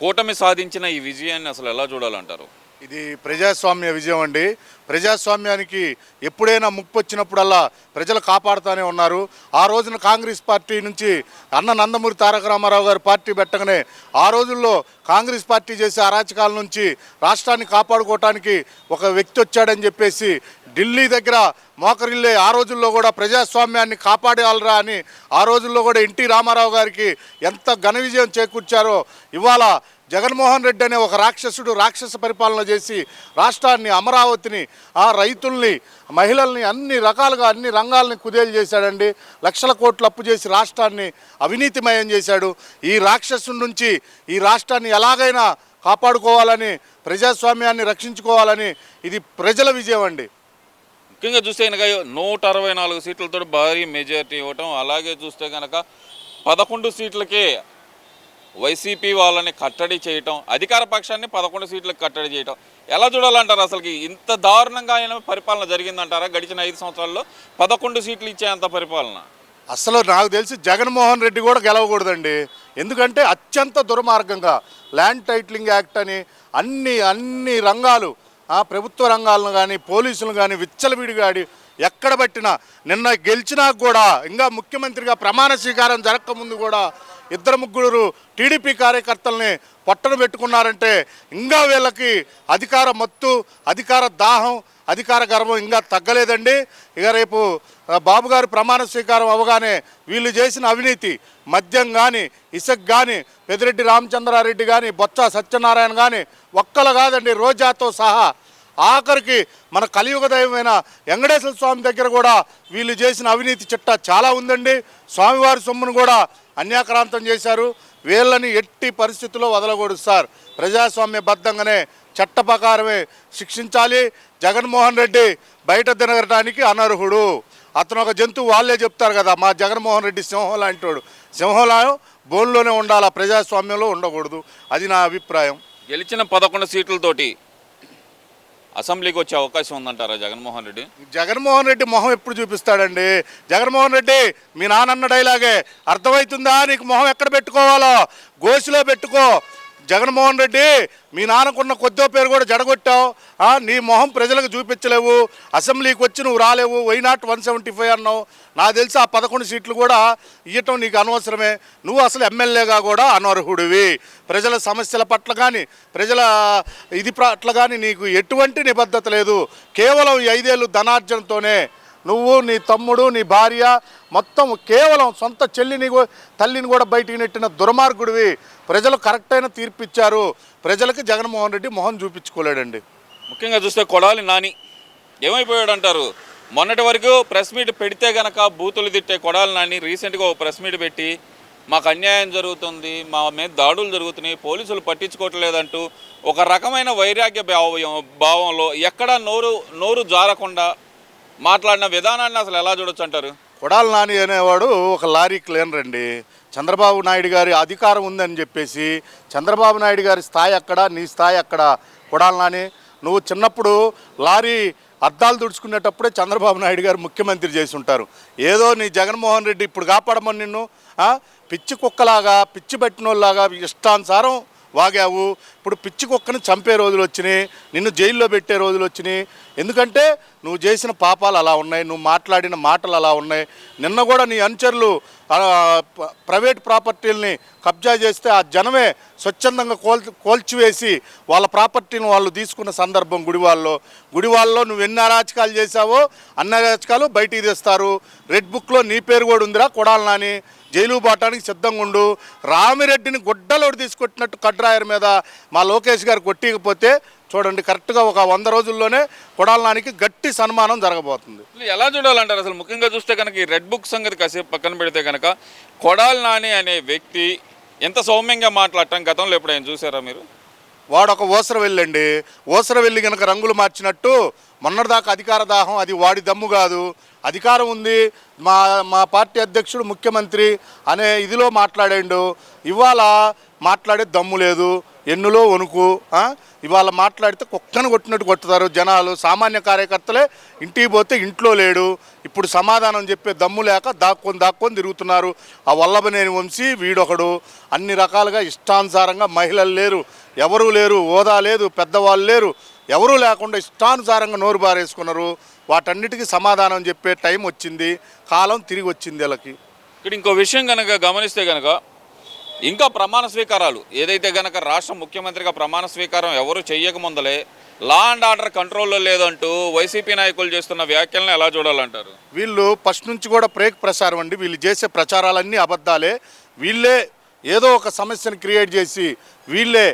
కూటమి సాధించిన ఈ విజయాన్ని అసలు ఎలా చూడాలంటారు? ఇది ప్రజాస్వామ్య విజయం అండి. ప్రజాస్వామ్యానికి ఎప్పుడైనా ముప్పు వచ్చినప్పుడల్లా ప్రజలు కాపాడుతూనే ఉన్నారు. ఆ రోజున కాంగ్రెస్ పార్టీ నుంచి అన్న నందమూరి తారక రామారావు గారు పార్టీ పెట్టగానే ఆ రోజుల్లో కాంగ్రెస్ పార్టీ చేసే అరాచకాల నుంచి రాష్ట్రాన్ని కాపాడుకోవటానికి ఒక వ్యక్తి వచ్చాడని చెప్పేసి ఢిల్లీ దగ్గర మోకరిల్లే ఆ రోజుల్లో కూడా ప్రజాస్వామ్యాన్ని కాపాడేయాలరా అని ఆ రోజుల్లో కూడా ఎన్టీ రామారావు గారికి ఎంత ఘన విజయం చేకూర్చారో ఇవాళ జగన్మోహన్ రెడ్డి అనే ఒక రాక్షసుడు రాక్షస పరిపాలన చేసి రాష్ట్రాన్ని అమరావతిని ఆ రైతుల్ని మహిళల్ని అన్ని రకాలుగా అన్ని రంగాల్ని కుదేలు చేశాడండి. లక్షల కోట్లు అప్పు చేసి రాష్ట్రాన్ని అవినీతిమయం చేశాడు. ఈ రాక్షసుడి నుంచి ఈ రాష్ట్రాన్ని ఎలాగైనా కాపాడుకోవాలని ప్రజాస్వామ్యాన్ని రక్షించుకోవాలని ఇది ప్రజల విజయం అండి. ముఖ్యంగా చూస్తే కనుక నూట అరవై నాలుగు సీట్లతో భారీ మెజార్టీ ఇవ్వటం అలాగే చూస్తే కనుక పదకొండు సీట్లకే వైసీపీ వాళ్ళని కట్టడి చేయటం అధికార పక్షాన్ని పదకొండు సీట్లకు కట్టడి చేయటం ఎలా చూడాలంటారు అసలుకి? ఇంత దారుణంగా ఆయన పరిపాలన జరిగిందంటారా? గడిచిన ఐదు సంవత్సరాల్లో పదకొండు సీట్లు ఇచ్చేంత పరిపాలన? అసలు నాకు తెలిసి జగన్మోహన్ రెడ్డి కూడా గెలవకూడదండి. ఎందుకంటే అత్యంత దుర్మార్గంగా ల్యాండ్ టైటిలింగ్ యాక్ట్ అని అన్ని అన్ని రంగాలు ప్రభుత్వ రంగాలను కానీ పోలీసులు కానీ విచ్చలవిడిగాడి ఎక్కడ పట్టినా నిన్న గెలిచినా కూడా ఇంకా ముఖ్యమంత్రిగా ప్రమాణ స్వీకారం జరగకముందు కూడా ఇద్దరు ముగ్గురు టీడీపీ కార్యకర్తల్ని పొట్టన పెట్టుకున్నారంటే ఇంకా వీళ్ళకి అధికార మత్తు అధికార దాహం అధికార గర్వం ఇంకా తగ్గలేదండి. ఇక రేపు బాబు గారు ప్రమాణ స్వీకారం అవగానే వీళ్ళు చేసిన అవినీతి మద్యం కానీ ఇసక్ కానీ పెదిరెడ్డి రామచంద్రారెడ్డి కానీ బొత్స సత్యనారాయణ కానీ ఒక్కలు కాదండి రోజాతో సహా ఆఖరికి మన కలియుగ దైవమైన వెంకటేశ్వర స్వామి దగ్గర కూడా వీళ్ళు చేసిన అవినీతి చిట్ట చాలా ఉందండి. స్వామివారి సొమ్మును కూడా అన్యాక్రాంతం చేశారు. వీళ్ళని ఎట్టి పరిస్థితుల్లో వదలకూడదు సార్. ప్రజాస్వామ్యబద్ధంగానే చట్ట ప్రకారమే శిక్షించాలి. జగన్మోహన్ రెడ్డి బయట తినగడానికి అనర్హుడు. అతను ఒక జంతువు వాళ్ళే చెప్తారు కదా మా జగన్మోహన్ రెడ్డి సింహం లాంటివాడు సింహంలా బోన్లోనే ఉండాలా ప్రజాస్వామ్యంలో ఉండకూడదు. అది నా అభిప్రాయం. గెలిచిన పదకొండు సీట్లతోటి అసెంబ్లీకి వచ్చే అవకాశం ఉందంటారా జగన్మోహన్ రెడ్డి? జగన్మోహన్ రెడ్డి మొహం ఎప్పుడు చూపిస్తాడండి? జగన్మోహన్ రెడ్డి మీ నాన్నన్న డైలాగే అర్థమవుతుందా? నీకు మొహం ఎక్కడ పెట్టుకోవాలో? గోసిలో పెట్టుకో. జగన్మోహన్ రెడ్డి మీ నాన్నకున్న కొద్దో పేరు కూడా జడగొట్టావు. నీ మొహం ప్రజలకు చూపించలేవు. అసెంబ్లీకి వచ్చి నువ్వు రాలేవు. Why not one seventy five అన్నావు. నాకు తెలిసి ఆ పదకొండు సీట్లు కూడా ఇవ్వటం నీకు అనవసరమే. నువ్వు అసలు ఎమ్మెల్యేగా కూడా అనర్హుడివి. ప్రజల సమస్యల పట్ల కానీ ప్రజల ఇది పట్ల కానీ నీకు ఎటువంటి నిబద్ధత లేదు. కేవలం ఈ ఐదేళ్ళు ధనార్జనతోనే నువ్వు నీ తమ్ముడు నీ భార్య మొత్తం కేవలం సొంత చెల్లిని తల్లిని కూడా బయటికి నెట్టిన దుర్మార్గుడివి. ప్రజలు కరెక్ట్ అయిన తీర్పు ఇచ్చారు ప్రజలకి జగన్మోహన్ రెడ్డి మొహం చూపించుకోలేడండి. ముఖ్యంగా చూస్తే కొడాలి నాని. ఏమైపోయాడు అంటారు మొన్నటి వరకు ప్రెస్ మీట్ పెడితే గనక బూతులు తిట్టే కొడాలి నాని రీసెంట్గా ఒక ప్రెస్ మీట్ పెట్టి మాకు అన్యాయం జరుగుతుంది మా మీద దాడులు జరుగుతున్నాయి పోలీసులు పట్టించుకోవట్లేదంటూ ఒక రకమైన వైరాగ్య భావ- భావంలో ఎక్కడా నోరు నోరు జారకుండా మాట్లాడిన విధానాన్ని అసలు ఎలా చూడొచ్చు అంటారు? కొడాల నాని అనేవాడు ఒక లారీ క్లీనర్ అండి చంద్రబాబు నాయుడు గారి అధికారం ఉందని చెప్పేసి చంద్రబాబు నాయుడు గారి స్థాయి అక్కడ నీ స్థాయి అక్కడ. కొడాల నాని నువ్వు చిన్నప్పుడు లారీ అద్దాలు తుడుచుకునేటప్పుడే చంద్రబాబు నాయుడు గారు ముఖ్యమంత్రి చేసి ఉంటారు. ఏదో నీ జగన్మోహన్ రెడ్డి ఇప్పుడు కాపాడమని నిన్ను పిచ్చి కుక్కలాగా పిచ్చి పట్టినోళ్ళలాగా ఇష్టానుసారం వాగావు. ఇప్పుడు పిచ్చి కుక్కని చంపే రోజులు వచ్చినాయి నిన్ను జైల్లో పెట్టే రోజులు వచ్చినాయి. ఎందుకంటే నువ్వు చేసిన పాపాలు అలా ఉన్నాయి నువ్వు మాట్లాడిన మాటలు అలా ఉన్నాయి. నిన్న కూడా నీ అనుచరులు ప్రైవేట్ ప్రాపర్టీలని కబ్జా చేస్తే ఆ జనమే స్వచ్ఛందంగా కోల్ కోల్చివేసి వాళ్ళ ప్రాపర్టీని వాళ్ళు తీసుకున్న సందర్భం గుడివాళ్ళలో గుడివాళ్ళలో నువ్వు ఎన్ని అరాచకాలు చేశావో అన్ని అరాచకాలు బయటికి తెస్తారు. రెడ్ బుక్లో నీ పేరు కూడా ఉందిరా కొడాలి నాని. జైలు బాటానికి సిద్ధంగా ఉండు. రామిరెడ్డిని గుడ్డలోడు తీసుకొట్టినట్టు కడ్రాయర్ మీద మా లోకేష్ గారు కొట్టికపోతే చూడండి కరెక్ట్గా ఒక వంద రోజుల్లోనే కొడాలి నానికి గట్టి సన్మానం జరగబోతుంది. ఎలా చూడాలంటారు? అసలు ముఖ్యంగా చూస్తే కనుక ఈ రెడ్ బుక్ సంగతి కాసేపు పక్కన పెడితే కనుక కొడాలి నాని అనే వ్యక్తి ఎంత సౌమ్యంగా మాట్లాడటం గతంలో ఎప్పుడైనా చూసారా మీరు? వాడు ఒక ఓసర వెళ్ళండి ఓసర వెళ్ళి కనుక రంగులు మార్చినట్టు మొన్నటిదాకా అధికార దాహం అది వాడి దమ్ము కాదు. అధికారం ఉంది. మా మా పార్టీ అధ్యక్షుడు ముఖ్యమంత్రి అనే ఇదిలో మాట్లాడాడు. ఇవాళ మాట్లాడే దమ్ము లేదు. ఎన్నులో వణుకు ఇవాళ మాట్లాడితే కుక్కను కొట్టినట్టు కొట్టుతారు జనాలు. సామాన్య కార్యకర్తలే ఇంటికి పోతే ఇంట్లో లేడు. ఇప్పుడు సమాధానం చెప్పే దమ్ము లేక దాక్కొని దాక్కొని తిరుగుతున్నారు. ఆ వల్లభనేని వంశీ వీడొకడు. అన్ని రకాలుగా ఇష్టానుసారంగా మహిళలు లేరు. ఎవరూ లేరు. హోదా లేదు. పెద్దవాళ్ళు లేరు. ఎవరూ లేకుండా ఇష్టానుసారంగా నోరు బారేసుకున్నారు. వాటన్నిటికీ సమాధానం చెప్పే టైం వచ్చింది. కాలం తిరిగి వచ్చింది వీళ్ళకి. ఇక్కడ ఇంకో విషయం కనుక గమనిస్తే కనుక ఇంకా ప్రమాణ స్వీకారాలు. ఏదైతే గనక రాష్ట్ర ముఖ్యమంత్రిగా ప్రమాణ స్వీకారం ఎవరు చేయకముందలే లా అండ్ ఆర్డర్ కంట్రోల్లో లేదంటూ వైసీపీ నాయకులు చేస్తున్న వ్యాఖ్యలను ఎలా చూడాలంటారు? వీళ్ళు ఫస్ట్ నుంచి కూడా ప్రేక్ ప్రసారం అండి. వీళ్ళు చేసే ప్రచారాలన్నీ అబద్ధాలే. వీళ్ళే ఏదో ఒక సమస్యను క్రియేట్ చేసి వీళ్ళే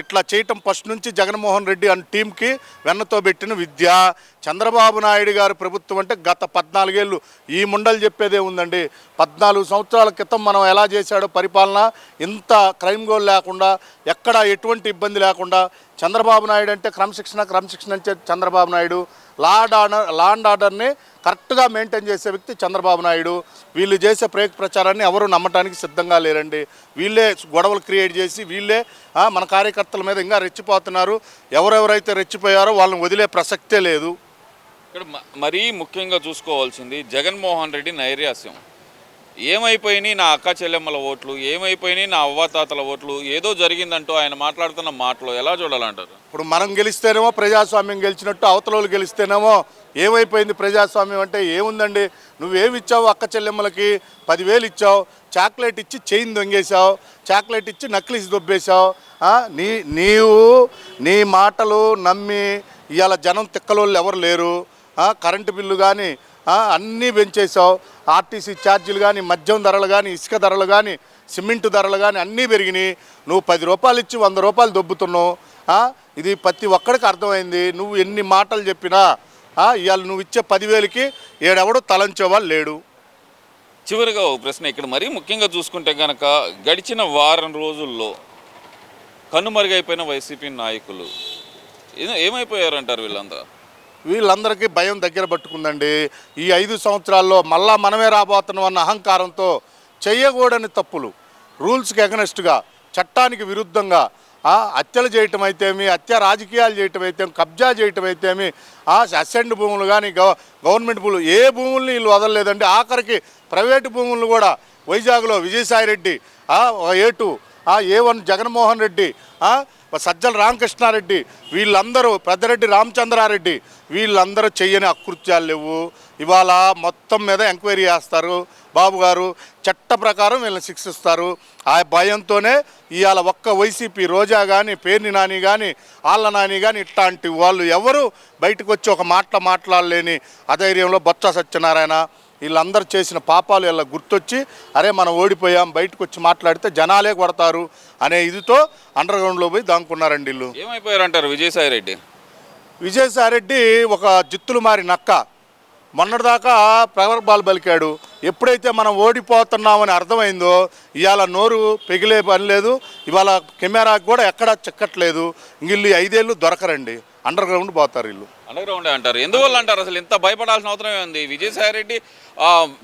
ఇట్లా చేయటం ఫస్ట్ నుంచి జగన్మోహన్ రెడ్డి అన్న టీంకి వెన్నతో పెట్టిన విద్య. చంద్రబాబు నాయుడు గారు ప్రభుత్వం అంటే గత పద్నాలుగేళ్ళు ఈ ముండలు చెప్పేదే ఉందండి. పద్నాలుగు సంవత్సరాల క్రితం మనం ఎలా చేశాడో పరిపాలన ఇంత క్రైమ్ గోల్ లేకుండా ఎక్కడ ఎటువంటి ఇబ్బంది లేకుండా చంద్రబాబు నాయుడు అంటే క్రమశిక్షణ క్రమశిక్షణ అంటే Chandrababu Naidu law order land ఆర్డర్ని కరెక్ట్గా మెయింటైన్ చేసే వ్యక్తి చంద్రబాబు నాయుడు. వీళ్ళు చేసే ప్రేక్ ప్రచారాన్ని ఎవరు నమ్మటానికి సిద్ధంగా లేరండి. వీళ్ళే గొడవలు క్రియేట్ చేసి వీళ్ళే మన కార్యకర్తల మీద ఇంకా రెచ్చిపోతున్నారు. ఎవరెవరైతే రెచ్చిపోయారో వాళ్ళని వదిలే ప్రసక్తే లేదు. ఇక్కడ మరీ ముఖ్యంగా చూసుకోవాల్సింది జగన్మోహన్ రెడ్డి నైర్యాస్యం ఏమైపోయినాయి నా అక్క చెల్లెమ్మల ఓట్లు? ఏమైపోయినాయి నా అవ్వాతాతల ఓట్లు? ఏదో జరిగిందంటూ ఆయన మాట్లాడుతున్న మాటలు ఎలా చూడాలంటారు? ఇప్పుడు మనం గెలిస్తేనేమో ప్రజాస్వామ్యం గెలిచినట్టు అవతల గెలిస్తేనేమో ఏమైపోయింది ప్రజాస్వామ్యం అంటే ఏముందండి? నువ్వేమి ఇచ్చావు అక్క చెల్లెమ్మలకి? పదివేలు ఇచ్చావు చాక్లెట్ ఇచ్చి చైన్ దొంగేశావు చాక్లెట్ ఇచ్చి నక్లీస్ దొబ్బేశావు నీ నీవు నీ మాటలు నమ్మి ఇవాళ జనం తిక్కలోళ్ళు ఎవరు లేరు కరెంటు బిల్లు కానీ అన్నీ పెంచేసావు ఆర్టీసీ ఛార్జీలు కానీ మద్యం ధరలు కానీ ఇసుక ధరలు కానీ సిమెంట్ ధరలు కానీ అన్నీ పెరిగినాయి. నువ్వు పది రూపాయలు ఇచ్చి వంద రూపాయలు దొబ్బుతున్నావు. ఇది ప్రతి ఒక్కడికి అర్థమైంది. నువ్వు ఎన్ని మాటలు చెప్పినా ఇవాళ నువ్వు ఇచ్చే పదివేలకి ఏడెవడో తలంచేవాళ్ళు లేడు. చివరిగా ఓ ప్రశ్న ఇక్కడ మరీ ముఖ్యంగా చూసుకుంటే కనుక గడిచిన వారం రోజుల్లో కనుమరుగైపోయిన వైసీపీ నాయకులు. ఏమైపోయారు ఏమైపోయారంటారు వీళ్ళంతా? వీళ్ళందరికీ భయం దగ్గర పట్టుకుందండి. ఈ ఐదు సంవత్సరాల్లో మళ్ళా మనమే రాబోతున్నాం అన్న అహంకారంతో చెయ్యకూడని తప్పులు రూల్స్కి ఎగనెస్ట్గా చట్టానికి విరుద్ధంగా హత్యలు చేయటం అయితేమి హత్య రాజకీయాలు చేయటం అయితే కబ్జా చేయటం అయితేమి ఆ, అసెండ్ భూములు కానీ గవ గవర్నమెంట్ భూములు ఏ భూముల్ని వీళ్ళు వదలలేదండి. ఆఖరికి ప్రైవేటు భూములను కూడా వైజాగ్లో విజయసాయి రెడ్డి ఆ, A two A one Jaganmohan Reddy Sajjala Ramakrishna Reddy వీళ్ళందరూ పెద్దరెడ్డి రామచంద్రారెడ్డి వీళ్ళందరూ చెయ్యని అకృత్యాలు లేవు. ఇవాళ మొత్తం మీద ఎంక్వైరీ చేస్తారు. బాబు గారు చట్ట ప్రకారం వీళ్ళని శిక్షిస్తారు. ఆ భయంతోనే ఇవాళ ఒక్క వైసీపీ రోజా కానీ పేర్ని నాని కానీ ఆళ్ళ నాని కానీ ఇట్లాంటి వాళ్ళు ఎవరు బయటకు వచ్చి ఒక మాట మాట్లాడలేని అధైర్యంలో బొత్స సత్యనారాయణ వీళ్ళందరూ చేసిన పాపాలు వీళ్ళ గుర్తొచ్చి అరే మనం ఓడిపోయాం బయటకు వచ్చి మాట్లాడితే జనాలే కొడతారు అనే ఇదితో అండర్ గ్రౌండ్లో పోయి దాంకున్నారండి వీళ్ళు. ఏమైపోయారంటారు విజయసాయి రెడ్డి విజయసాయిరెడ్డి ఒక జిత్తులు మారి నక్క. మొన్నటిదాకా ప్రగల్భాలు పలికాడు ఎప్పుడైతే మనం ఓడిపోతున్నామని అర్థమైందో ఇవాళ నోరు పెగిలే పని లేదు. ఇవాళ కెమెరాకి కూడా ఎక్కడా చిక్కట్లేదు. వీళ్ళు ఐదేళ్ళు దొరకరండి. అండర్ గ్రౌండ్ పోతారు వీళ్ళు. అండర్ గ్రౌండ్ అంటారు. ఎందువల్ల అంటారు? అసలు ఇంత భయపడాల్సిన అవసరం ఉంది. విజయసాయి రెడ్డి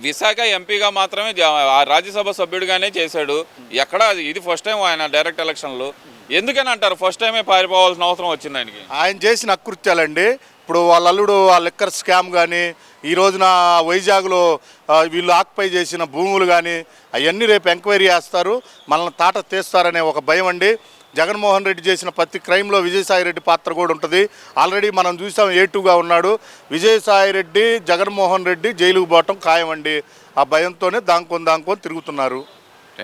విశాఖ ఎంపీగా మాత్రమే ఆ రాజ్యసభ సభ్యుడిగానే చేశాడు. ఎక్కడ ఇది ఫస్ట్ టైం ఆయన డైరెక్ట్ ఎలక్షన్లు. ఎందుకని అంటారు? ఫస్ట్ టైమే పారిపోవాల్సిన అవసరం వచ్చింది ఆయనకి? ఆయన చేసిన అకృత్యాలండి. ఇప్పుడు వాళ్ళ అల్లుడు ఆ లిక్కర్ స్కామ్ కానీ ఈ రోజున వైజాగ్లో వీళ్ళు ఆక్పై చేసిన భూములు కానీ అవన్నీ రేపు ఎంక్వైరీ చేస్తారు. మనల్ని తాట తీస్తారనే ఒక భయం అండి. జగన్మోహన్ రెడ్డి చేసిన ప్రతి క్రైమ్లో విజయసాయి రెడ్డి పాత్ర కూడా ఉంటుంది. ఆల్రెడీ మనం చూసాం ఏ టూగా ఉన్నాడు. విజయసాయి రెడ్డి జగన్మోహన్ రెడ్డి జైలుకు పోవటం ఖాయం అండి ఆ భయంతోనే దాంకొని దాంకొని తిరుగుతున్నారు.